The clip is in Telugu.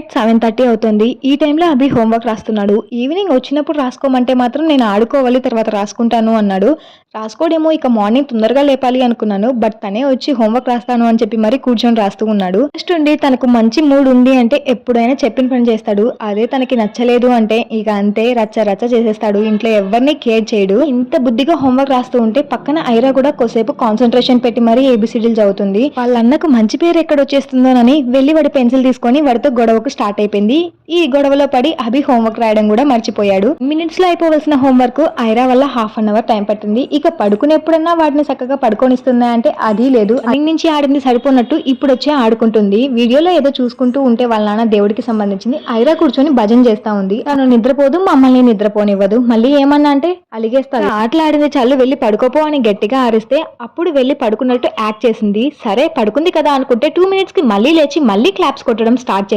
నైట్ సెవెన్ థర్టీ అవుతుంది. ఈ టైంలో అభి హోంవర్క్ రాస్తున్నాడు. ఈవినింగ్ వచ్చినప్పుడు రాసుకోమంటే మాత్రం నేను ఆడుకోవాలి తర్వాత రాసుకుంటాను అన్నాడు. రాసుకోడేమో ఇక మార్నింగ్ తొందరగా లేపాలి అనుకున్నాను బట్ తనే వచ్చి హోంవర్క్ రాస్తాను అని చెప్పి మరీ కూర్చొని రాస్తూ ఉన్నాడు. నెక్స్ట్ ఉండి తనకు మంచి మూడ్ ఉంది అంటే ఎప్పుడైనా చెప్పిన పని చేస్తాడు. అదే తనకి నచ్చలేదు అంటే ఇక అంతే రచ్చ రచ్చ చేసేస్తాడు. ఇంట్లో ఎవరిని కేర్ చేయడు. ఇంత బుద్ధిగా హోంవర్క్ రాస్తూ ఉంటే పక్కన ఐరా కూడా కొసేపు కాన్సన్ట్రేషన్ పెట్టి మరీ ఏబిసిడీలు చదువుతుంది. వాళ్ళ అన్నకు మంచి పేరు ఎక్కడ వచ్చేస్తుందోనని వెళ్ళి వాడి పెన్సిల్ తీసుకొని వాడితో గొడవకు స్టార్ట్ అయిపోయింది. ఈ గొడవలో పడి అభి హోంవర్క్ రాయడం కూడా మర్చిపోయాడు. మినిట్స్లో అయిపోవలసిన హోంవర్క్ ఐరా వల్ల హాఫ్ అన్ అవర్ టైం పట్టింది. ఇక పడుకునేప్పుడన్నా వాటిని చక్కగా పడుకొనిస్తుందా అంటే అది లేదు. అన్ని నుంచి ఆడింది సరిపోనట్టు ఇప్పుడు వచ్చి ఆడుకుంటుంది. వీడియోలో ఏదో చూసుకుంటూ ఉంటే వాళ్ళ నాన్న దేవుడికి సంబంధించింది. ఐరా కూర్చొని భజన చేస్తా ఉంది. తను నిద్రపోదు మమ్మల్ని నిద్రపోనివ్వదు. మళ్ళీ ఏమన్నా అంటే అలిగేస్తాను ఆటలు ఆడింది చాలు వెళ్ళి పడుకోపో అని గట్టిగా ఆరిస్తే అప్పుడు వెళ్ళి పడుకున్నట్టు యాక్ట్ చేసింది. సరే పడుకుంది కదా అనుకుంటే టూ మినిట్స్కి మళ్ళీ లేచి మళ్ళీ క్లాప్స్ కొట్టడం స్టార్ట్